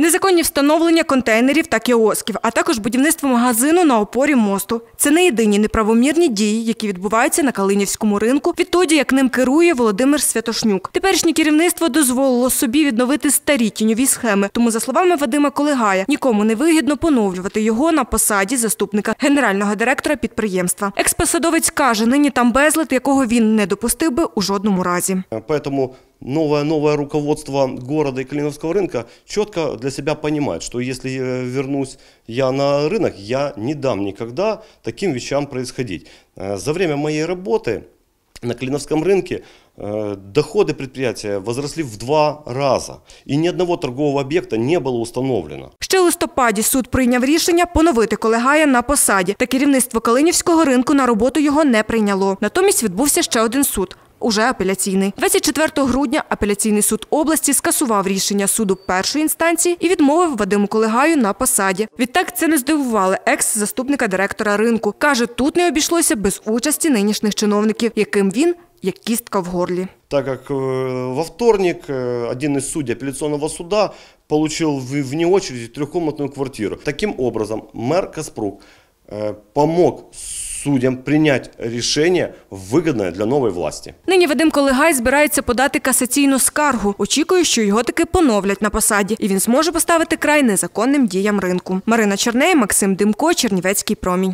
Незаконні встановлення контейнерів та кіосків, а також будівництво магазину на опорі мосту. Це не єдині неправомірні дії, які відбуваються на Калинівському ринку, відтоді як ним керує Володимир Святошнюк. Теперішнє керівництво дозволило собі відновити старі тіньові схеми. Тому, за словами Вадима Колегая, нікому не вигідно поновлювати його на посаді заступника генерального директора підприємства. Експосадовець каже, нині там безлад, якого він не допустив би у жодному разі. Поэтому новое, новое руководство города и Калиновского рынка четко для себя понимает, что если э, вернусь я на рынок, я не дам никогда таким вещам происходить. Э, За время моей работы на Калиновском рынке э, доходы предприятия возросли в два раза, и ни одного торгового объекта не было установлено. Ще у листопаді суд прийняв рішення поновити колегая на посаді, та керівництво Калинівського ринку на роботу його не прийняло. Натомість відбувся ще один суд. Уже апеляційний 24 грудня апеляційний суд області скасував рішення суду першої інстанції і відмовив Вадиму Колегаю на посаді. Відтак це не здивувало екс-заступника директора ринку. каже, тут не обійшлося без участі нинішніх чиновників, яким він як кістка в горлі. так как э, во вторник э, один из судей апелляционного суда получил в- вне очереди трехкомнатную квартиру. Таким образом, мэр Каспрук э, помог судьям принять рішення вигідне для нової власті. Нині Вадим Колегай збирається подати касаційну скаргу. Очікує, що його таки поновлять на посаді, і він зможе поставити край незаконним діям ринку. Марина Черней, Максим Димко, Чернівецький промінь.